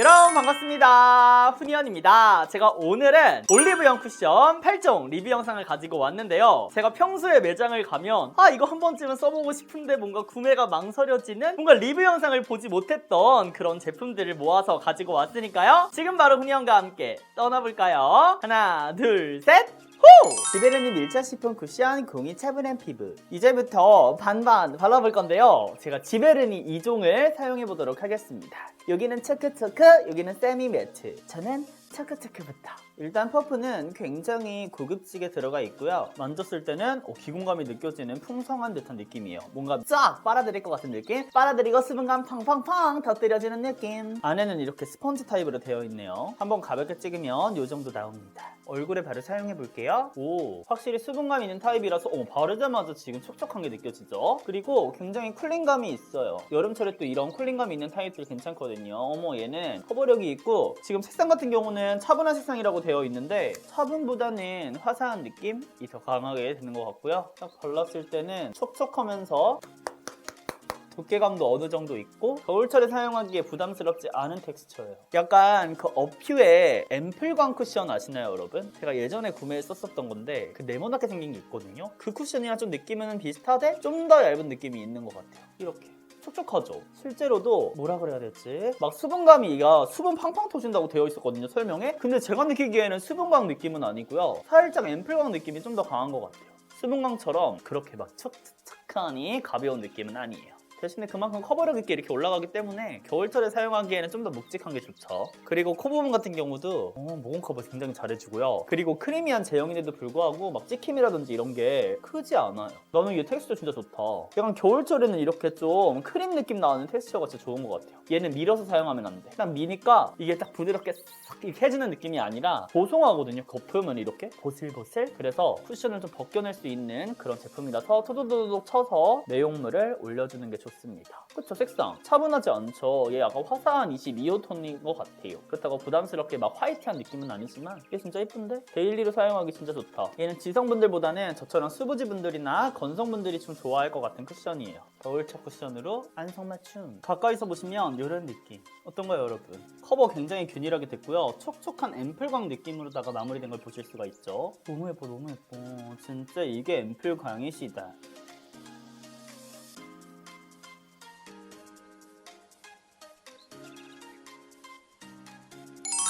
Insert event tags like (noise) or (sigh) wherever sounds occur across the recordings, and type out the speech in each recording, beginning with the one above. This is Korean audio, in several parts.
여러분 반갑습니다. 훈이언입니다. 제가 오늘은 올리브영 쿠션 8종 리뷰 영상을 가지고 왔는데요. 제가 평소에 매장을 가면 아 이거 한 번쯤은 써보고 싶은데 뭔가 구매가 망설여지는 뭔가 리뷰 영상을 보지 못했던 그런 제품들을 모아서 가지고 왔으니까요. 지금 바로 훈이언과 함께 떠나볼까요? 하나 둘 셋! 호! 지베르니 밀착 시폰 쿠션 공이 차분한 피부. 이제부터 반반 발라볼 건데요. 제가 지베르니 2종을 사용해 보도록 하겠습니다. 여기는 체크체크 여기는 세미 매트. 저는 체크체크부터 일단 퍼프는 굉장히 고급지게 들어가 있고요. 만졌을 때는 어, 기공감이 느껴지는 풍성한 듯한 느낌이에요. 뭔가 쫙 빨아들일 것 같은 느낌? 빨아들이고 수분감 팡팡팡 터뜨려지는 느낌. 안에는 이렇게 스펀지 타입으로 되어 있네요. 한번 가볍게 찍으면 이 정도 나옵니다. 얼굴에 바로 사용해 볼게요. 오 확실히 수분감 있는 타입이라서 어, 바르자마자 지금 촉촉한 게 느껴지죠? 그리고 굉장히 쿨링감이 있어요. 여름철에 또 이런 쿨링감 있는 타입들 괜찮거든요. 어머 얘는 커버력이 있고 지금 색상 같은 경우는 차분한 색상이라고 되어 있는데 차분보다는 화사한 느낌이 더 강하게 드는 것 같고요 딱 발랐을 때는 촉촉하면서 두께감도 어느 정도 있고 겨울철에 사용하기에 부담스럽지 않은 텍스처예요. 약간 그 어퓨의 앰플광 쿠션 아시나요, 여러분? 제가 예전에 구매했었던 건데 그 네모나게 생긴 게 있거든요. 그 쿠션이랑 좀 느낌은 비슷하되 좀 더 얇은 느낌이 있는 것 같아요. 이렇게. 촉촉하죠? 실제로도 뭐라 그래야 될지. 막 수분감이가 수분 팡팡 터진다고 되어 있었거든요 설명에. 근데 제가 느끼기에는 수분광 느낌은 아니고요. 살짝 앰플광 느낌이 좀 더 강한 것 같아요. 수분광처럼 그렇게 막 촉촉하니 가벼운 느낌은 아니에요 대신에 그만큼 커버력 있게 이렇게 올라가기 때문에 겨울철에 사용하기에는 좀 더 묵직한 게 좋죠. 그리고 코 부분 같은 경우도 어, 모공 커버 굉장히 잘해주고요. 그리고 크리미한 제형인데도 불구하고 막 찍힘이라든지 이런 게 크지 않아요. 나는 이게 텍스처 진짜 좋다. 약간 겨울철에는 이렇게 좀 크림 느낌 나는 텍스처가 진짜 좋은 것 같아요. 얘는 밀어서 사용하면 안 돼. 딱 미니까 이게 딱 부드럽게 싹 해주는 느낌이 아니라 보송하거든요. 겉표면 이렇게 보슬보슬. 그래서 쿠션을 좀 벗겨낼 수 있는 그런 제품이라서 토도도독 쳐서 내용물을 올려주는 게 좋습니다. 그쵸 색상 차분하지 않죠. 얘 약간 화사한 22호 톤인 것 같아요. 그렇다고 부담스럽게 막 화이트한 느낌은 아니지만 이게 진짜 예쁜데 데일리로 사용하기 진짜 좋다. 얘는 지성분들보다는 저처럼 수부지 분들이나 건성분들이 좀 좋아할 것 같은 쿠션이에요. 겨울철 쿠션으로 안성맞춤. 가까이서 보시면 이런 느낌. 어떤가요 여러분? 커버 굉장히 균일하게 됐고요. 촉촉한 앰플광 느낌으로다가 마무리된 걸 보실 수가 있죠. 너무 예뻐 너무 예뻐. 진짜 이게 앰플광이시다.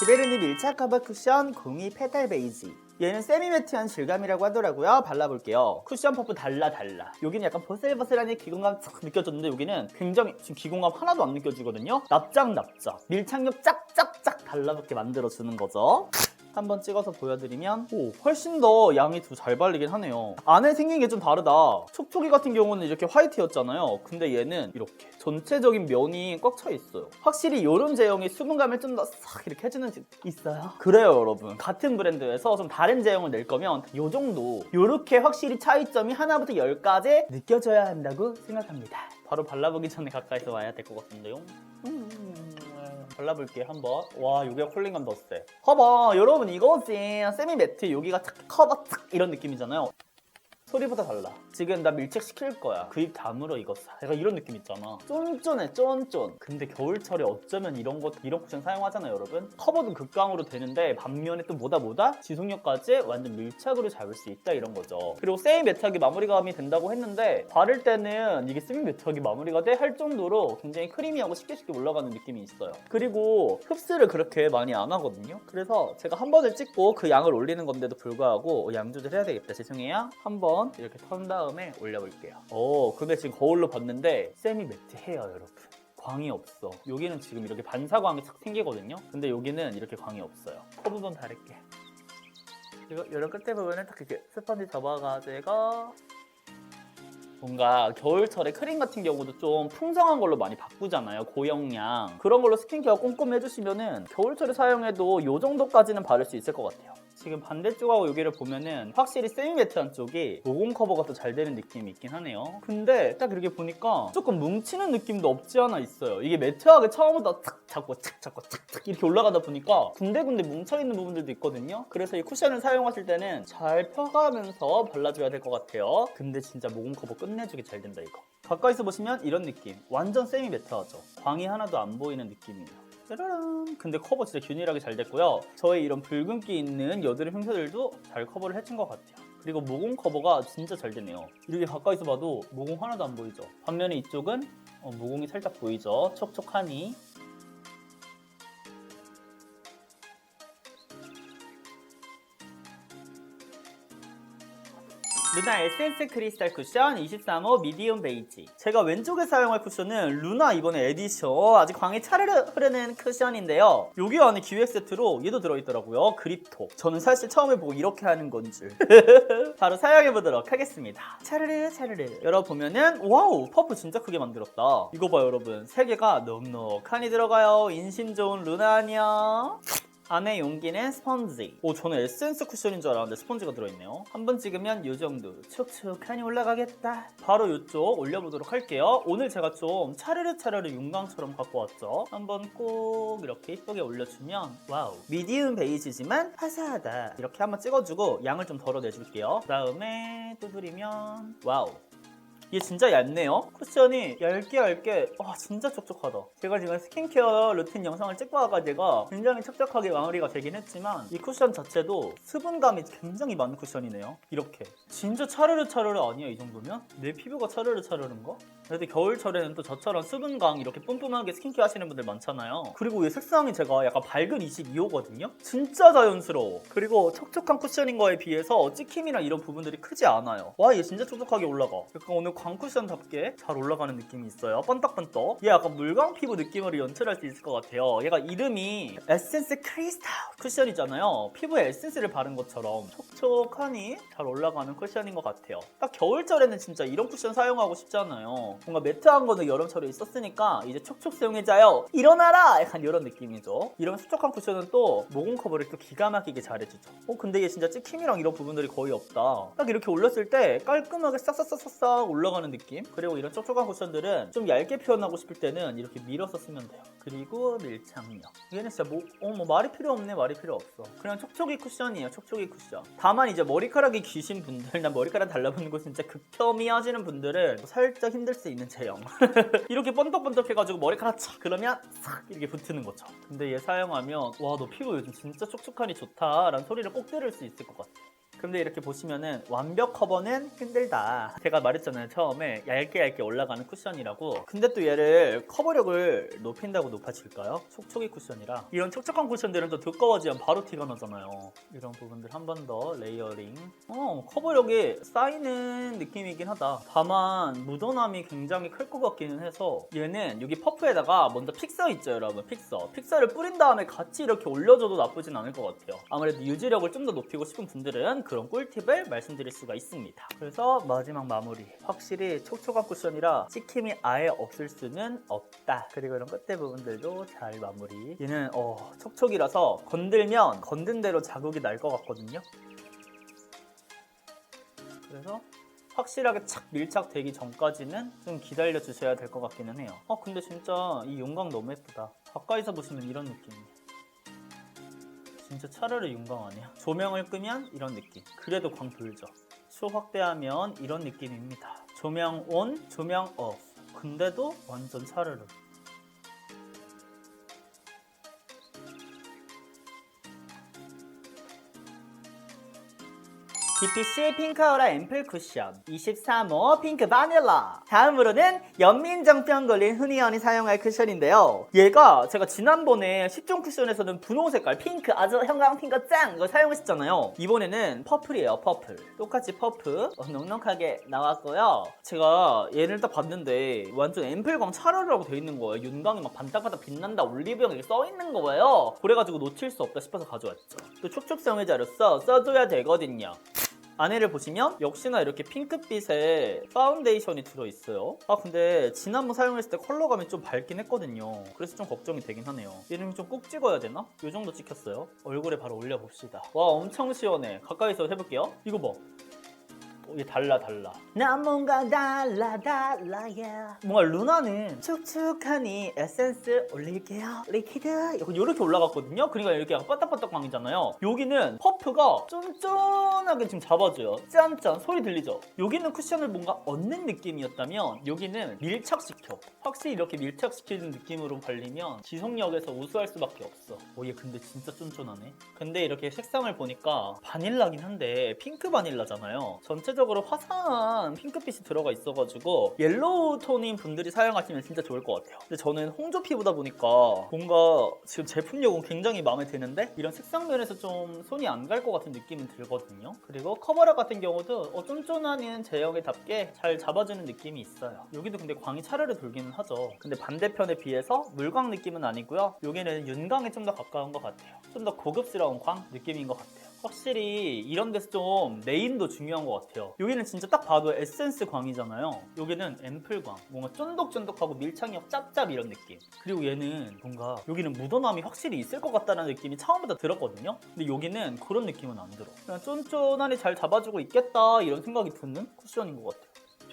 지베르니 밀착 커버 쿠션 02 페탈 베이지 얘는 세미매트한 질감이라고 하더라고요. 발라볼게요. 쿠션 퍼프 달라 달라. 여기는 약간 보슬보슬하니 기공감 쫙 느껴졌는데 여기는 굉장히 지금 기공감 하나도 안 느껴지거든요. 납작 납작. 밀착력 짝짝짝 달라붙게 만들어주는 거죠 한번 찍어서 보여드리면 오. 훨씬 더 양이 더 잘 발리긴 하네요. 안에 생긴 게 좀 다르다. 촉촉이 같은 경우는 이렇게 화이트였잖아요. 근데 얘는 이렇게 전체적인 면이 꽉 차 있어요. 확실히 이런 제형이 수분감을 좀 더 싹 이렇게 해주는 집 있어요. 그래요 여러분. 같은 브랜드에서 좀 다른 제형을 낼 거면 이 정도. 이렇게 확실히 차이점이 하나부터 열까지 느껴져야 한다고 생각합니다. 바로 발라보기 전에 가까이서 와야 될 것 같은데요. 음. 발라볼게 한번 와 여기가 쿨링감 더 세. 봐봐 여러분 이거지 세미 매트 여기가 착 커버 착 이런 느낌이잖아요. 소리보다 달라. 지금 나 밀착 시킬 거야. 그 입 다물어 이거 사. 약간 이런 느낌 있잖아. 쫀쫀해 쫀쫀. 근데 겨울철에 어쩌면 이런 것 이런 쿠션 사용하잖아요 여러분. 커버도 극강으로 되는데 반면에 또 뭐다 뭐다 지속력까지 완전 밀착으로 잡을 수 있다 이런 거죠. 그리고 세미 매트하게 마무리감이 된다고 했는데 바를 때는 이게 세미 매트하게 마무리가 돼 할 정도로 굉장히 크리미하고 쉽게 쉽게 올라가는 느낌이 있어요. 그리고 흡수를 그렇게 많이 안 하거든요. 그래서 제가 한 번을 찍고 그 양을 올리는 건데도 불구하고 양 조절해야 되겠다 죄송해요. 한번 이렇게 턴 다음에 올려볼게요. 오 근데 지금 거울로 봤는데 세미 매트해요 여러분. 광이 없어. 여기는 지금 이렇게 반사광이 싹 생기거든요. 근데 여기는 이렇게 광이 없어요. 커 부분 다를게. 이거 이런 끝에 부분은 딱 이렇게 스펀지 접어가지고 뭔가 겨울철에 크림 같은 경우도 좀 풍성한 걸로 많이 바꾸잖아요 고영양 그런 걸로 스킨케어 꼼꼼히 해주시면은 겨울철에 사용해도 이 정도까지는 바를 수 있을 것 같아요 지금 반대쪽하고 여기를 보면은 확실히 세미매트한 쪽이 모공 커버가 더 잘 되는 느낌이 있긴 하네요. 근데 딱 이렇게 보니까 조금 뭉치는 느낌도 없지 않아 있어요. 이게 매트하게 처음부터 탁 잡고 착 잡고 착착 이렇게 올라가다 보니까 군데군데 뭉쳐있는 부분들도 있거든요. 그래서 이 쿠션을 사용하실 때는 잘 펴가면서 발라줘야 될 것 같아요. 근데 진짜 모공 커버 끝내주기 잘 된다 이거. 가까이서 보시면 이런 느낌. 완전 세미 매트하죠. 광이 하나도 안 보이는 느낌이에요 짜라란. 근데 커버 진짜 균일하게 잘 됐고요. 저의 이런 붉은기 있는 여드름 흉터들도 잘 커버를 해준 것 같아요. 그리고 모공 커버가 진짜 잘 되네요. 이렇게 가까이서 봐도 모공 하나도 안 보이죠. 반면에 이쪽은 어, 모공이 살짝 보이죠. 촉촉하니. 루나 에센스 크리스탈 쿠션 23호 미디움 베이지. 제가 왼쪽에 사용할 쿠션은 루나 이번에 에디션. 아직 광이 차르르 흐르는 쿠션인데요. 여기 안에 기획 세트로 얘도 들어있더라고요. 그립톡 저는 사실 처음에 보고 이렇게 하는 건 줄. (laughs) 바로 사용해보도록 하겠습니다. 차르르 차르르. 열어보면은 와우! 퍼프 진짜 크게 만들었다. 이거 봐요 여러분. 세 개가 넉넉하니 들어가요. 인심 좋은 루나 아니야 안에 용기는 스펀지. 오, 저는 에센스 쿠션인 줄 알았는데 스펀지가 들어있네요. 한 번 찍으면 이 정도 촉촉하니 올라가겠다. 바로 이쪽 올려보도록 할게요. 오늘 제가 좀 차르르 차르르 윤광처럼 갖고 왔죠. 한번 꼭 이렇게 이쁘게 올려주면 와우. 미디움 베이지지만 화사하다. 이렇게 한번 찍어주고 양을 좀 덜어내줄게요. 그 다음에 두드리면 와우. 이게 진짜 얇네요. 쿠션이 얇게 얇게 와 진짜 촉촉하다. 제가 지금 스킨케어 루틴 영상을 찍고 와가지고 굉장히 촉촉하게 마무리가 되긴 했지만 이 쿠션 자체도 수분감이 굉장히 많은 쿠션이네요. 이렇게 진짜 차르르 차르르 아니야 이 정도면? 내 피부가 차르르 차르르인가? 근데 겨울철에는 또 저처럼 수분감 이렇게 뿜뿜하게 스킨케어 하시는 분들 많잖아요. 그리고 이 색상이 제가 약간 밝은 22호거든요. 진짜 자연스러워. 그리고 촉촉한 쿠션인 거에 비해서 찍힘이나 이런 부분들이 크지 않아요. 와, 얘 진짜 촉촉하게 올라가. 약간 오늘 광쿠션답게 잘 올라가는 느낌이 있어요. 번떡번떡. 얘 약간 물광 피부 느낌으로 연출할 수 있을 것 같아요. 얘가 이름이 에센스 크리스탈 쿠션이잖아요. 피부에 에센스를 바른 것처럼 촉촉하니 잘 올라가는 쿠션인 것 같아요. 딱 겨울철에는 진짜 이런 쿠션 사용하고 싶잖아요. 뭔가 매트한 거는 여름철에 있었으니까 이제 촉촉 사용해자요. 일어나라! 약간 이런 느낌이죠. 이런 수척한 쿠션은 또 모공 커버를 또 기가 막히게 잘해주죠. 어 근데 얘 진짜 찍힘이랑 이런 부분들이 거의 없다. 딱 이렇게 올렸을 때 깔끔하게 싹싹싹싹 올라 가는 느낌. 그리고 이런 촉촉한 쿠션들은 좀 얇게 표현하고 싶을 때는 이렇게 밀어서 쓰면 돼요. 그리고 밀착력. 얘는 진짜 뭐, 어, 뭐 말이 필요 없네, 말이 필요 없어. 그냥 촉촉이 쿠션이에요, 촉촉이 쿠션. 다만 이제 머리카락이 기신 분들, 난 머리카락 달라붙는 거 진짜 극혐이 하시는 분들은 살짝 힘들 수 있는 제형. (laughs) 이렇게 번떡번떡 해가지고 머리카락 착 그러면 싹 이렇게 붙는 거죠. 근데 얘 사용하면 와 너 피부 요즘 진짜 촉촉하니 좋다라는 소리를 꼭 들을 수 있을 것 같아. 근데 이렇게 보시면은 완벽 커버는 힘들다. 제가 말했잖아요 처음에 얇게 얇게 올라가는 쿠션이라고. 근데 또 얘를 커버력을 높인다고 높아질까요? 촉촉이 쿠션이라 이런 촉촉한 쿠션들은 또 두꺼워지면 바로 티가 나잖아요. 이런 부분들 한 번 더 레이어링. 어 커버력이 쌓이는 느낌이긴 하다. 다만 묻어남이 굉장히 클 것 같기는 해서 얘는 여기 퍼프에다가 먼저 픽서 있죠 여러분 픽서. 픽서를 뿌린 다음에 같이 이렇게 올려줘도 나쁘진 않을 것 같아요. 아무래도 유지력을 좀 더 높이고 싶은 분들은 그런 꿀팁을 말씀드릴 수가 있습니다. 그래서 마지막 마무리. 확실히 촉촉한 쿠션이라 찍힘이 아예 없을 수는 없다. 그리고 이런 끝에 부분들도 잘 마무리. 얘는 어, 촉촉이라서 건들면 건든 대로 자국이 날 것 같거든요. 그래서 확실하게 착 밀착되기 전까지는 좀 기다려 주셔야 될 것 같기는 해요. 어 근데 진짜 이 용광 너무 예쁘다. 가까이서 보시면 이런 느낌이에요. 진짜 차라리 윤광 아니야? 조명을 끄면 이런 느낌. 그래도 광 돌죠. 수 확대하면 이런 느낌입니다. 조명 온, 조명 오프. 근데도 완전 차르르. DPC 핑크 아우라 앰플 쿠션 23호 핑크 바닐라. 다음으로는 연민정병 걸린 흔히 언이 사용할 쿠션인데요. 얘가 제가 지난번에 10종 쿠션에서는 분홍 색깔 핑크 아주 형광 핑크 짱 이거 사용했었잖아요. 이번에는 퍼플이에요 퍼플. 똑같이 퍼플 어, 넉넉하게 나왔고요. 제가 얘를 딱 봤는데 완전 앰플광 차르르라고 되어 있는 거예요. 윤광이 막 반짝반짝 빛난다 올리브영 이렇게 써 있는 거예요. 그래가지고 놓칠 수 없다 싶어서 가져왔죠. 또 촉촉 사용자로서 써줘야 되거든요 안에를 보시면 역시나 이렇게 핑크빛의 파운데이션이 들어있어요. 아 근데 지난번 사용했을 때 컬러감이 좀 밝긴 했거든요. 그래서 좀 걱정이 되긴 하네요. 얘는 좀 꼭 찍어야 되나? 이 정도 찍혔어요. 얼굴에 바로 올려봅시다. 와 엄청 시원해. 가까이서 해볼게요. 이거 봐 어, 얘 달라 달라. 난 뭔가 달라 달라 yeah. 뭔가 루나는 촉촉하니 에센스 올릴게요. 리퀴드. 약간 이렇게 올라갔거든요. 그러니까 이렇게 약간 바딱바딱 광이잖아요. 여기는 퍼프가 쫀쫀하게 지금 잡아줘요. 짠짠. 소리 들리죠? 여기는 쿠션을 뭔가 얻는 느낌이었다면 여기는 밀착시켜. 확실히 이렇게 밀착시키는 느낌으로 발리면 지속력에서 우수할 수밖에 없어. 오얘 근데 진짜 쫀쫀하네. 근데 이렇게 색상을 보니까 바닐라긴 한데 핑크 바닐라잖아요. 전체적으로 화사한 핑크빛이 들어가 있어가지고 옐로우 톤인 분들이 사용하시면 진짜 좋을 것 같아요. 근데 저는 홍조 피부다 보니까 뭔가 지금 제품력은 굉장히 마음에 드는데 이런 색상 면에서 좀 손이 안 갈 것 같은 느낌은 들거든요. 그리고 커버력 같은 경우도 어, 쫀쫀한 제형에답게 잘 잡아주는 느낌이 있어요. 여기도 근데 광이 차르르 돌기는 하죠. 근데 반대편에 비해서 물광 느낌은 아니고요. 여기는 윤광에 좀 더 가까운 것 같아요. 좀 더 고급스러운 광 느낌인 것 같아요 확실히 이런 데서 좀 네임도 중요한 것 같아요. 여기는 진짜 딱 봐도 에센스 광이잖아요. 여기는 앰플 광. 뭔가 쫀득쫀득하고 밀착력 짭짭 이런 느낌. 그리고 얘는 뭔가 여기는 묻어남이 확실히 있을 것 같다는 느낌이 처음부터 들었거든요. 근데 여기는 그런 느낌은 안 들어. 그냥 쫀쫀하니 잘 잡아주고 있겠다 이런 생각이 드는 쿠션인 것 같아요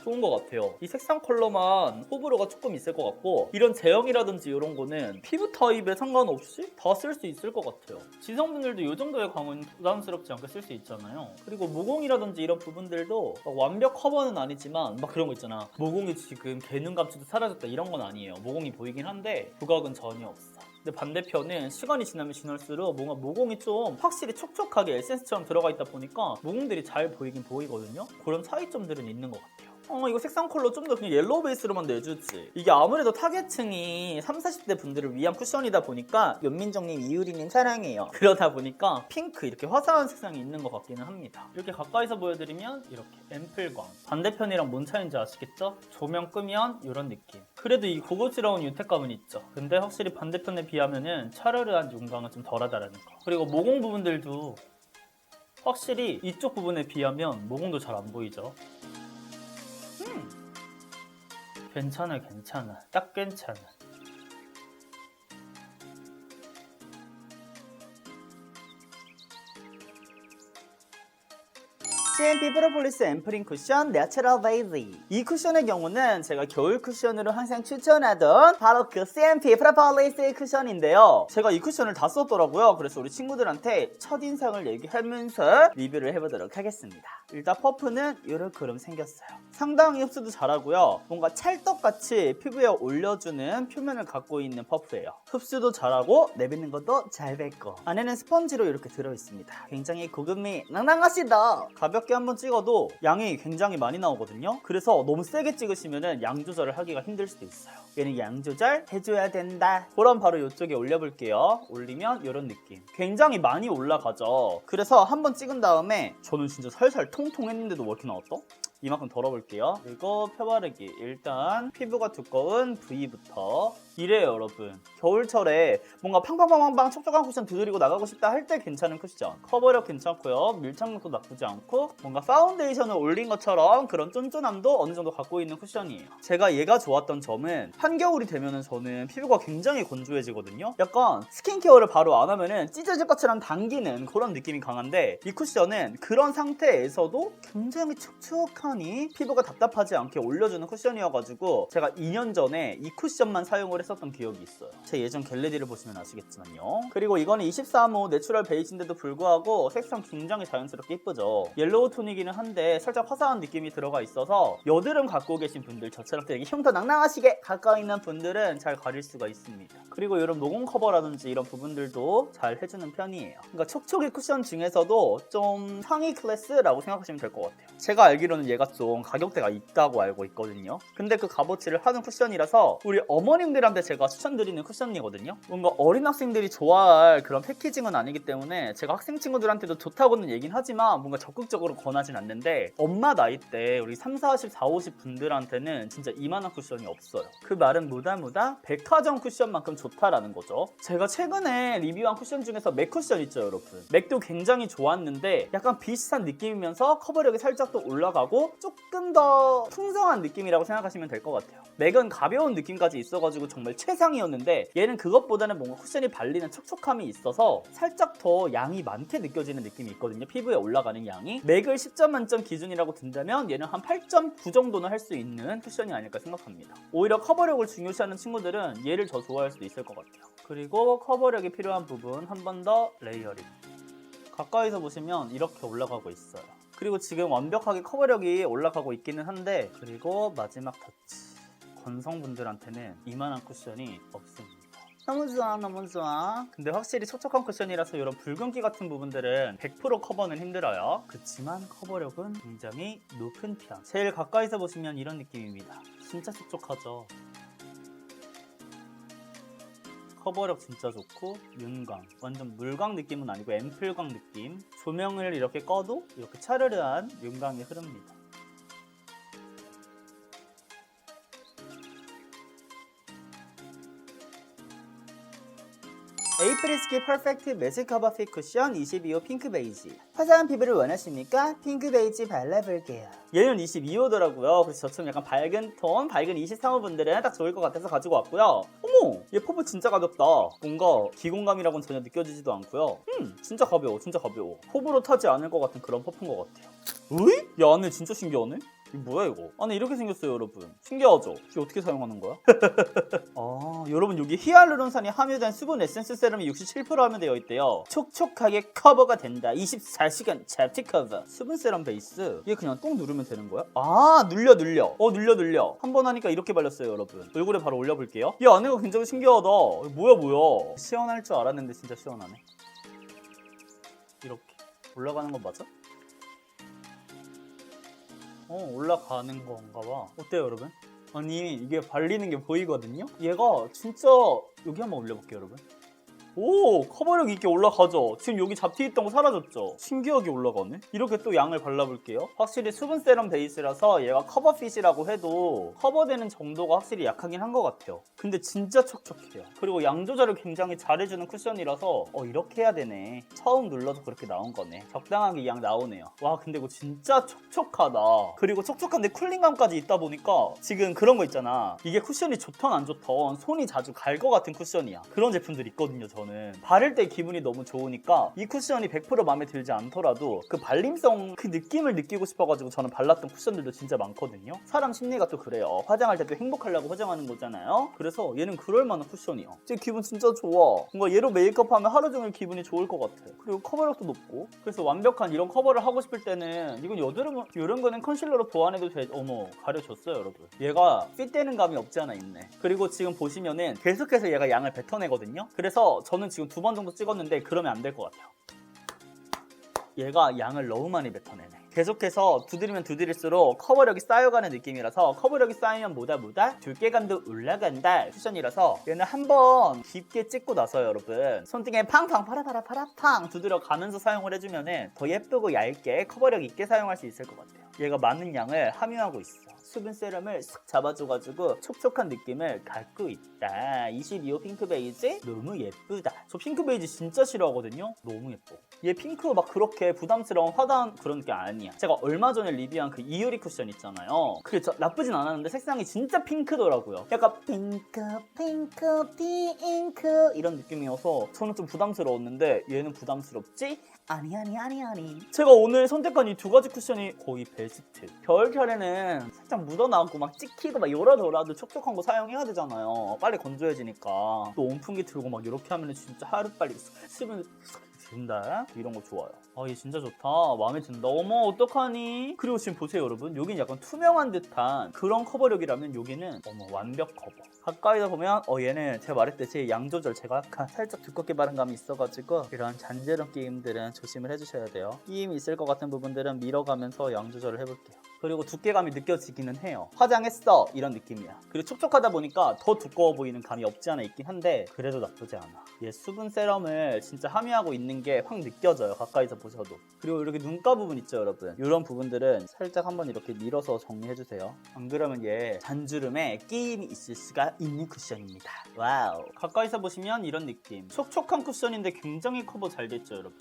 좋은 것 같아요. 이 색상 컬러만 호불호가 조금 있을 것 같고 이런 제형이라든지 이런 거는 피부 타입에 상관없이 다 쓸 수 있을 것 같아요. 지성분들도 이 정도의 광은 부담스럽지 않게 쓸 수 있잖아요. 그리고 모공이라든지 이런 부분들도 막 완벽 커버는 아니지만 막 그런 거 있잖아. 모공이 지금 개눈 감추도 사라졌다 이런 건 아니에요. 모공이 보이긴 한데 부각은 전혀 없어. 근데 반대편은 시간이 지나면 지날수록 뭔가 모공이 좀 확실히 촉촉하게 에센스처럼 들어가 있다 보니까 모공들이 잘 보이긴 보이거든요. 그런 차이점들은 있는 것 같아요. 어 이거 색상 컬러 좀 더 그냥 옐로우 베이스로만 내주지. 이게 아무래도 타겟층이 3, 40대 분들을 위한 쿠션이다 보니까 연민정님, 이유리님 사랑해요. (laughs) 그러다 보니까 핑크 이렇게 화사한 색상이 있는 것 같기는 합니다. 이렇게 가까이서 보여드리면 이렇게 앰플광. 반대편이랑 뭔 차이인지 아시겠죠? 조명 끄면 이런 느낌. 그래도 이 고급스러운 윤택감은 있죠. 근데 확실히 반대편에 비하면은 차르르한 윤광은 좀 덜하다라는 거. 그리고 모공 부분들도 확실히 이쪽 부분에 비하면 모공도 잘 안 보이죠 괜찮아 괜찮아. 딱 괜찮아 CMP 프로폴리스 앰플링 쿠션 내추럴 베이지 이 쿠션의 경우는 제가 겨울 쿠션으로 항상 추천하던 바로 그 CMP 프로폴리스 쿠션인데요. 제가 이 쿠션을 다 썼더라고요. 그래서 우리 친구들한테 첫인상을 얘기하면서 리뷰를 해보도록 하겠습니다. 일단 퍼프는 요렇게름 생겼어요. 상당히 흡수도 잘하고요. 뭔가 찰떡같이 피부에 올려주는 표면을 갖고 있는 퍼프예요. 흡수도 잘하고 내뱉는 것도 잘 뱉고. 안에는 스펀지로 이렇게 들어있습니다. 굉장히 고급미 낭낭하시다 가볍게 한번 찍어도 양이 굉장히 많이 나오거든요. 그래서 너무 세게 찍으시면 양 조절을 하기가 힘들 수도 있어요. 얘는 양 조절 해줘야 된다. 그럼 바로 이쪽에 올려볼게요. 올리면 이런 느낌. 굉장히 많이 올라가죠. 그래서 한번 찍은 다음에 저는 진짜 살살 통통했는데도 왜 이렇게 나왔어? 이만큼 덜어볼게요. 그리고 펴바르기. 일단 피부가 두꺼운 부위부터 이래요, 여러분. 겨울철에 뭔가 팡팡팡팡팡 촉촉한 쿠션 두드리고 나가고 싶다 할 때 괜찮은 쿠션. 커버력 괜찮고요. 밀착력도 나쁘지 않고 뭔가 파운데이션을 올린 것처럼 그런 쫀쫀함도 어느 정도 갖고 있는 쿠션이에요. 제가 얘가 좋았던 점은 한겨울이 되면은 저는 피부가 굉장히 건조해지거든요. 약간 스킨케어를 바로 안 하면은 찢어질 것처럼 당기는 그런 느낌이 강한데 이 쿠션은 그런 상태에서도 굉장히 촉촉 하니 피부가 답답하지 않게 올려주는 쿠션이어가지고 제가 2년 전에 이 쿠션만 사용을 했었던 기억이 있어요. 제 예전 겟레디를 보시면 아시겠지만요. 그리고 이거는 23호 내추럴 베이지인데도 불구하고 색상 굉장히 자연스럽게 예쁘죠. 옐로우 톤이기는 한데 살짝 화사한 느낌이 들어가 있어서 여드름 갖고 계신 분들 저처럼 되게 흉터 낭낭하시게 가까이 있는 분들은 잘 가릴 수가 있습니다. 그리고 이런 모공 커버라든지 이런 부분들도 잘 해주는 편이에요. 그러니까 촉촉이 쿠션 중에서도 좀 상위 클래스라고 생각하시면 될 것 같아요. 제가 알기로는 얘가 좀 가격대가 있다고 알고 있거든요. 근데 그 값어치를 하는 쿠션이라서 우리 어머님들한테 제가 추천드리는 쿠션이거든요. 뭔가 어린 학생들이 좋아할 그런 패키징은 아니기 때문에 제가 학생 친구들한테도 좋다고는 얘긴 하지만 뭔가 적극적으로 권하진 않는데 엄마 나이 때 우리 3, 40, 4, 50 분들한테는 진짜 이만한 쿠션이 없어요. 그 말은 무다무다 백화점 쿠션만큼 좋다라는 거죠. 제가 최근에 리뷰한 쿠션 중에서 맥 쿠션 있죠, 여러분. 맥도 굉장히 좋았는데 약간 비슷한 느낌이면서 커버력이 살짝 또 올라가고 조금 더 풍성한 느낌이라고 생각하시면 될 것 같아요. 맥은 가벼운 느낌까지 있어가지고 정말 최상이었는데 얘는 그것보다는 뭔가 쿠션이 발리는 촉촉함이 있어서 살짝 더 양이 많게 느껴지는 느낌이 있거든요. 피부에 올라가는 양이. 맥을 10점 만점 기준이라고 든다면 얘는 한 8.9 정도는 할 수 있는 쿠션이 아닐까 생각합니다. 오히려 커버력을 중요시하는 친구들은 얘를 더 좋아할 수도 있을 것 같아요. 그리고 커버력이 필요한 부분 한 번 더 레이어링. 가까이서 보시면 이렇게 올라가고 있어요. 그리고 지금 완벽하게 커버력이 올라가고 있기는 한데 그리고 마지막 터치. 건성분들한테는 이만한 쿠션이 없습니다. 너무 좋아 너무 좋아. 근데 확실히 촉촉한 쿠션이라서 이런 붉은기 같은 부분들은 100% 커버는 힘들어요. 그치만 커버력은 굉장히 높은 편 제일 가까이서 보시면 이런 느낌입니다. 진짜 촉촉하죠 커버력 진짜 좋고 윤광 완전 물광 느낌은 아니고 앰플광 느낌. 조명을 이렇게 꺼도 이렇게 차르르한 윤광이 흐릅니다 이프리스키 퍼펙트 매직 커버 핏 쿠션 22호 핑크 베이지 화사한 피부를 원하십니까? 핑크 베이지 발라볼게요 얘는 22호더라고요 그래서 저처럼 약간 밝은 톤, 밝은 23호 분들은 딱 좋을 것 같아서 가지고 왔고요 어머! 얘 퍼프 진짜 가볍다 뭔가 기공감이라고는 전혀 느껴지지도 않고요 음 진짜 가벼워 진짜 가벼워 호불호 타지 않을 것 같은 그런 퍼프인 것 같아요 으이? 야 안에 진짜 신기하네? 이거 뭐야 이거? 안에 이렇게 생겼어요 여러분. 신기하죠? 이게 어떻게 사용하는 거야? (laughs) 아 여러분 여기 히알루론산이 함유된 수분 에센스 세럼이 67% 함유되어 있대요. 촉촉하게 커버가 된다. 24시간 잡티 커버. 수분 세럼 베이스. 이게 그냥 똥 누르면 되는 거야? 아 눌려 눌려. 어 눌려 눌려. 한 번 하니까 이렇게 발렸어요 여러분. 얼굴에 바로 올려볼게요. 이 안에가 굉장히 신기하다. 뭐야 뭐야? 시원할 줄 알았는데 진짜 시원하네. 이렇게. 올라가는 거 맞아? 어 올라가는 건가 봐 어때요 여러분? 아니 이게 발리는 게 보이거든요? 얘가 진짜 여기 한번 올려볼게요 여러분 오 커버력 있게 올라가죠. 지금 여기 잡티 있던 거 사라졌죠? 신기하게 올라가네? 이렇게 또 양을 발라볼게요. 확실히 수분 세럼 베이스라서 얘가 커버핏이라고 해도 커버되는 정도가 확실히 약하긴 한 것 같아요. 근데 진짜 촉촉해요. 그리고 양 조절을 굉장히 잘해주는 쿠션이라서 어 이렇게 해야 되네. 처음 눌러도 그렇게 나온 거네. 적당하게 양 나오네요. 와 근데 이거 진짜 촉촉하다. 그리고 촉촉한데 쿨링감까지 있다 보니까 지금 그런 거 있잖아. 이게 쿠션이 좋던 안 좋던 손이 자주 갈 것 같은 쿠션이야. 그런 제품들 있거든요 저는 바를 때 기분이 너무 좋으니까 이 쿠션이 100% 마음에 들지 않더라도 그 발림성 그 느낌을 느끼고 싶어가지고 저는 발랐던 쿠션들도 진짜 많거든요. 사람 심리가 또 그래요. 화장할 때도 행복하려고 화장하는 거잖아요. 그래서 얘는 그럴 만한 쿠션이야 제 기분 진짜 좋아. 뭔가 얘로 메이크업 하면 하루 종일 기분이 좋을 것 같아. 그리고 커버력도 높고. 그래서 완벽한 이런 커버를 하고 싶을 때는 이건 여드름 이런 거는 컨실러로 보완해도 돼 어머 가려졌어요 여러분. 얘가 핏되는 감이 없지 않아 있네. 그리고 지금 보시면은 계속해서 얘가 양을 뱉어내거든요. 그래서 저는 지금 두 번 정도 찍었는데 그러면 안 될 것 같아요. 얘가 양을 너무 많이 뱉어내네. 계속해서 두드리면 두드릴수록 커버력이 쌓여가는 느낌이라서 커버력이 쌓이면 뭐다 뭐다? 두께감도 올라간다. 쿠션이라서 얘는 한번 깊게 찍고 나서 여러분. 손등에 팡팡 파라파라 파라팡 두드려 가면서 사용을 해주면은 더 예쁘고 얇게 커버력 있게 사용할 수 있을 것 같아요 얘가 많은 양을 함유하고 있어. 수분 세럼을 싹 잡아줘가지고 촉촉한 느낌을 갖고 있다. 22호 핑크 베이지? 너무 예쁘다. 저 핑크 베이지 진짜 싫어하거든요. 너무 예뻐. 얘 핑크 막 그렇게 부담스러운 화단 그런 게 아니야. 제가 얼마 전에 리뷰한 그 이유리 쿠션 있잖아요. 그게 저 나쁘진 않았는데 색상이 진짜 핑크더라고요. 약간 핑크 핑크 핑크 이런 느낌이어서 저는 좀 부담스러웠는데 얘는 부담스럽지? 아니 아니 아니 아니. 제가 오늘 선택한 이 두 가지 쿠션이 거의 베스트 겨울철에는 살짝 묻어나고 막 찍히고 막 열어더라도 촉촉한 거 사용해야 되잖아요. 빨리 건조해지니까. 또 온풍기 틀고 막 이렇게 하면 진짜 하루빨리 수분 든다. 이런 거 좋아요. 아 얘 진짜 좋다. 마음에 든다. 어머 어떡하니? 그리고 지금 보세요 여러분. 여긴 약간 투명한 듯한 그런 커버력이라면 여기는 어머 완벽 커버. 가까이서 보면 어 얘는 제가 말했듯이 양 조절 제가 약간 살짝 두껍게 바른 감이 있어가지고 이런 잔재런 끼임들은 조심을 해주셔야 돼요. 끼임이 있을 것 같은 부분들은 밀어가면서 양 조절을 해볼게요 그리고 두께감이 느껴지기는 해요. 화장했어! 이런 느낌이야. 그리고 촉촉하다 보니까 더 두꺼워 보이는 감이 없지 않아 있긴 한데 그래도 나쁘지 않아. 얘 수분 세럼을 진짜 함유하고 있는 게 확 느껴져요 가까이서 보셔도. 그리고 이렇게 눈가 부분 있죠 여러분? 이런 부분들은 살짝 한번 이렇게 밀어서 정리해주세요. 안 그러면 얘 잔주름에 끼임이 있을 수가 있는 쿠션입니다. 와우. 가까이서 보시면 이런 느낌. 촉촉한 쿠션인데 굉장히 커버 잘 됐죠 여러분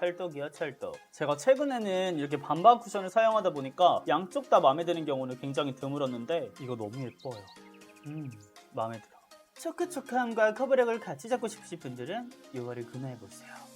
찰떡이야 찰떡. 제가 최근에는 이렇게 반반 쿠션을 사용하다 보니까 양쪽 다 마음에 드는 경우는 굉장히 드물었는데 이거 너무 예뻐요. 음 마음에 들어. 초크초크함과 커버력을 같이 잡고 싶으신 분들은 이거를 구매해보세요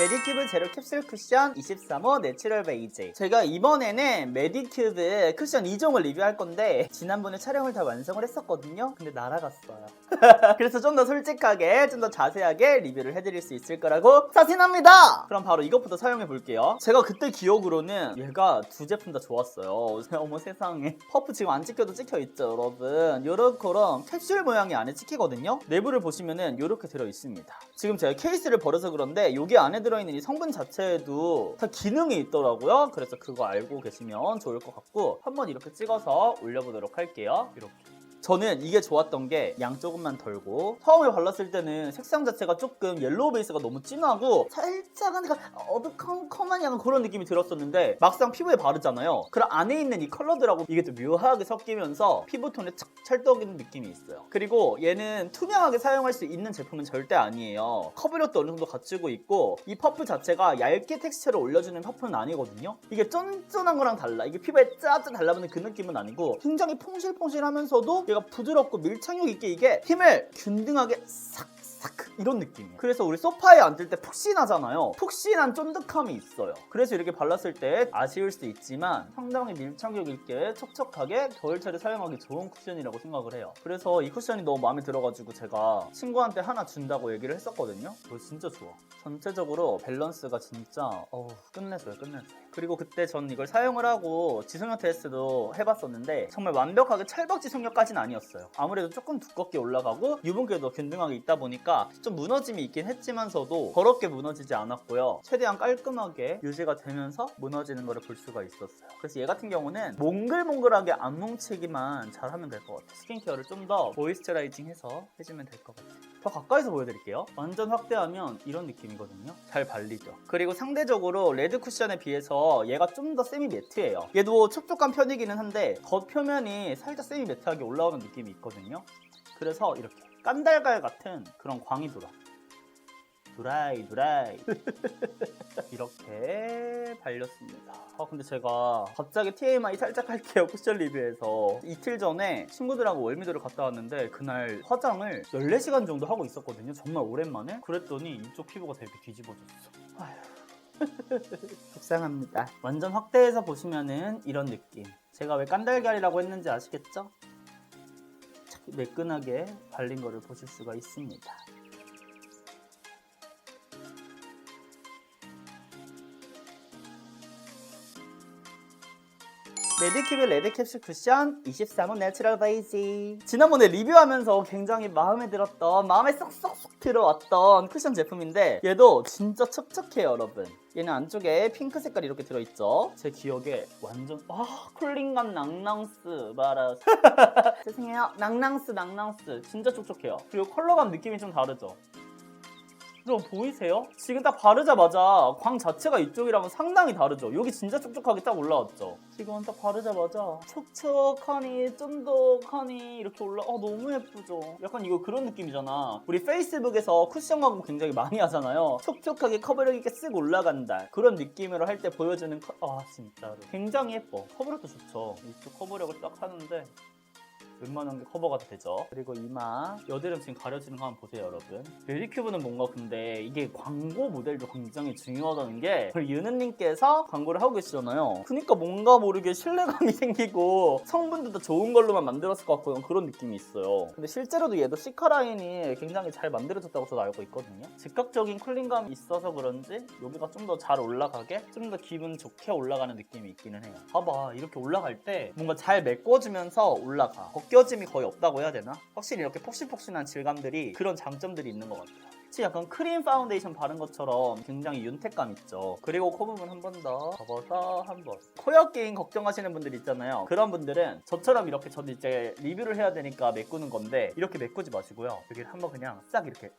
메디큐브 제로 캡슐 쿠션 23호 내추럴 베이지. 제가 이번에는 메디큐브 쿠션 2종을 리뷰할 건데 지난번에 촬영을 다 완성을 했었거든요. 근데 날아갔어요. (laughs) 그래서 좀 더 솔직하게 좀 더 자세하게 리뷰를 해드릴 수 있을 거라고 자신합니다! 그럼 바로 이것부터 사용해 볼게요. 제가 그때 기억으로는 얘가 두 제품 다 좋았어요. (laughs) 어머 세상에. 퍼프 지금 안 찍혀도 찍혀 있죠 여러분? 요렇게랑 캡슐 모양이 안에 찍히거든요? 내부를 보시면은 요렇게 들어 있습니다. 지금 제가 케이스를 버려서 그런데 여기 안에 들 어있는 이 성분 자체에도 다 기능이 있더라고요. 그래서 그거 알고 계시면 좋을 것 같고 한번 이렇게 찍어서 올려보도록 할게요. 이렇게 저는 이게 좋았던 게 양 조금만 덜고 처음에 발랐을 때는 색상 자체가 조금 옐로우 베이스가 너무 진하고 살짝은 어두컴컴한 약간 그런 느낌이 들었었는데 막상 피부에 바르잖아요. 그럼 안에 있는 이 컬러들하고 이게 또 묘하게 섞이면서 피부톤에 착 찰떡이는 느낌이 있어요. 그리고 얘는 투명하게 사용할 수 있는 제품은 절대 아니에요. 커버력도 어느 정도 갖추고 있고 이 퍼프 자체가 얇게 텍스처를 올려주는 퍼프는 아니거든요. 이게 쫀쫀한 거랑 달라. 이게 피부에 짜짜 달라붙는 그 느낌은 아니고 굉장히 퐁실퐁실하면서도 얘가 부드럽고 밀착력 있게 이게 힘을 균등하게 싹싹 이런 느낌이에요. 그래서 우리 소파에 앉을 때 푹신하잖아요. 푹신한 쫀득함이 있어요. 그래서 이렇게 발랐을 때 아쉬울 수 있지만 상당히 밀착력 있게 촉촉하게 겨울철에 사용하기 좋은 쿠션이라고 생각을 해요. 그래서 이 쿠션이 너무 마음에 들어가지고 제가 친구한테 하나 준다고 얘기를 했었거든요. 이거 진짜 좋아. 전체적으로 밸런스가 진짜 어우 끝내줘요 끝내줘요. 그리고 그때 전 이걸 사용을 하고 지속력 테스트도 해봤었는데 정말 완벽하게 찰박 지속력까지는 아니었어요. 아무래도 조금 두껍게 올라가고 유분기도 균등하게 있다 보니까 좀 무너짐이 있긴 했지만서도 더럽게 무너지지 않았고요. 최대한 깔끔하게 유지가 되면서 무너지는 것을 볼 수가 있었어요. 그래서 얘 같은 경우는 몽글몽글하게 안 뭉치기만 잘하면 될 것 같아요. 스킨케어를 좀 더 모이스처라이징해서 해주면 될 것 같아요. 더 가까이서 보여드릴게요. 완전 확대하면 이런 느낌이거든요. 잘 발리죠. 그리고 상대적으로 레드 쿠션에 비해서 얘가 좀 더 세미 매트예요. 얘도 촉촉한 편이기는 한데 겉 표면이 살짝 세미 매트하게 올라오는 느낌이 있거든요. 그래서 이렇게 깐달걀 같은 그런 광이 돌아. 드라이 드라이. (laughs) 이렇게 발렸습니다. 아 근데 제가 갑자기 TMI 살짝 할게요 쿠션 리뷰에서. 이틀 전에 친구들하고 월미도를 갔다 왔는데 그날 화장을 14시간 정도 하고 있었거든요 정말 오랜만에. 그랬더니 이쪽 피부가 되게 뒤집어졌어. 아휴. (laughs) 속상합니다. 완전 확대해서 보시면은 이런 느낌. 제가 왜 깐달걀이라고 했는지 아시겠죠? 참 매끈하게 발린 거를 보실 수가 있습니다 메디큐브 레드캡슐 쿠션 23호 내추럴 베이지. 지난번에 리뷰하면서 굉장히 마음에 들었던 마음에 쏙쏙쏙 들어왔던 쿠션 제품인데 얘도 진짜 촉촉해요 여러분. 얘는 안쪽에 핑크 색깔이 이렇게 들어있죠? 제 기억에 완전 아 쿨링감 낭낭스 마라. (laughs) 죄송해요. 낭낭스 낭낭스. 진짜 촉촉해요. 그리고 컬러감 느낌이 좀 다르죠 여러분 보이세요? 지금 딱 바르자마자 광 자체가 이쪽이랑은 상당히 다르죠? 여기 진짜 촉촉하게 딱 올라왔죠? 지금 딱 바르자마자 촉촉하니 쫀득하니 이렇게 올라 아 너무 예쁘죠? 약간 이거 그런 느낌이잖아 우리 페이스북에서 쿠션 광고 굉장히 많이 하잖아요 촉촉하게 커버력 있게 쓱 올라간다 그런 느낌으로 할 때 보여주는 커... 아 진짜로 굉장히 예뻐 커버력도 좋죠 이쪽 커버력을 딱 하는데 웬만한 게 커버가 되죠. 그리고 이마, 여드름 지금 가려지는 거 한번 보세요, 여러분. 메리큐브는 뭔가 근데 이게 광고 모델도 굉장히 중요하다는 게 저희 유느님께서 광고를 하고 계시잖아요. 그러니까 뭔가 모르게 신뢰감이 (laughs) 생기고 성분도 더 좋은 걸로만 만들었을 것 같고 그런 느낌이 있어요. 근데 실제로도 얘도 시카 라인이 굉장히 잘 만들어졌다고 저도 알고 있거든요. 즉각적인 쿨링감이 있어서 그런지 여기가 좀 더 잘 올라가게 좀 더 기분 좋게 올라가는 느낌이 있기는 해요. 봐봐, 이렇게 올라갈 때 뭔가 잘 메꿔주면서 올라가. 벗겨짐이 거의 없다고 해야 되나? 확실히 이렇게 폭신폭신한 질감들이 그런 장점들이 있는 것 같아요. 혹시 약간 크림 파운데이션 바른 것처럼 굉장히 윤택감 있죠. 그리고 코 부분 한 번 더 접어서 한 번. 코역긴 걱정하시는 분들 있잖아요. 그런 분들은 저처럼 이렇게 저도 이제 리뷰를 해야 되니까 메꾸는 건데 이렇게 메꾸지 마시고요. 여기를 한번 그냥 싹 이렇게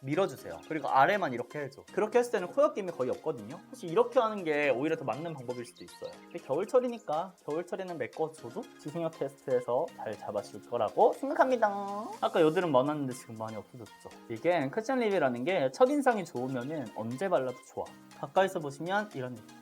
밀어주세요. 그리고 아래만 이렇게 해줘. 그렇게 했을 때는 코역김이 거의 없거든요. 사실 이렇게 하는 게 오히려 더 맞는 방법일 수도 있어요. 근데 겨울철이니까 겨울철에는 메꿔줘도 지승혁 테스트에서 잘 잡아줄 거라고 생각합니다. 아까 여드름 많았는데 지금 많이 없어졌죠. 이게 쿠션 립이라는 게 첫인상이 좋으면은 언제 발라도 좋아. 가까이서 보시면 이런 느낌.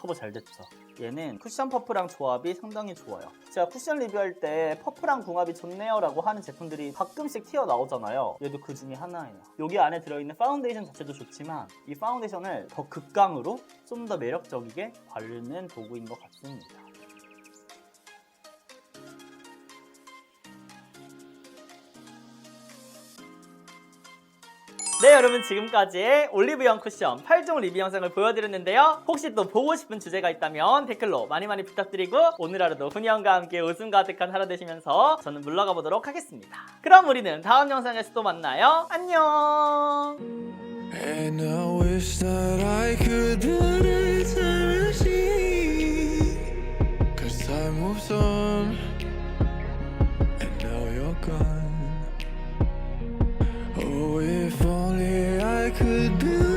커버 잘 됐죠. 얘는 쿠션 퍼프랑 조합이 상당히 좋아요. 제가 쿠션 리뷰할 때 퍼프랑 궁합이 좋네요 라고 하는 제품들이 가끔씩 튀어나오잖아요. 얘도 그 중에 하나예요. 여기 안에 들어있는 파운데이션 자체도 좋지만 이 파운데이션을 더 극강으로 좀 더 매력적이게 바르는 도구인 것 같습니다. 네 여러분 지금까지 올리브영 쿠션 8종 리뷰 영상을 보여드렸는데요. 혹시 또 보고 싶은 주제가 있다면 댓글로 많이 많이 부탁드리고 오늘 하루도 훈이형과 함께 웃음 가득한 하루 되시면서 저는 물러가 보도록 하겠습니다. 그럼 우리는 다음 영상에서 또 만나요. 안녕! And I could be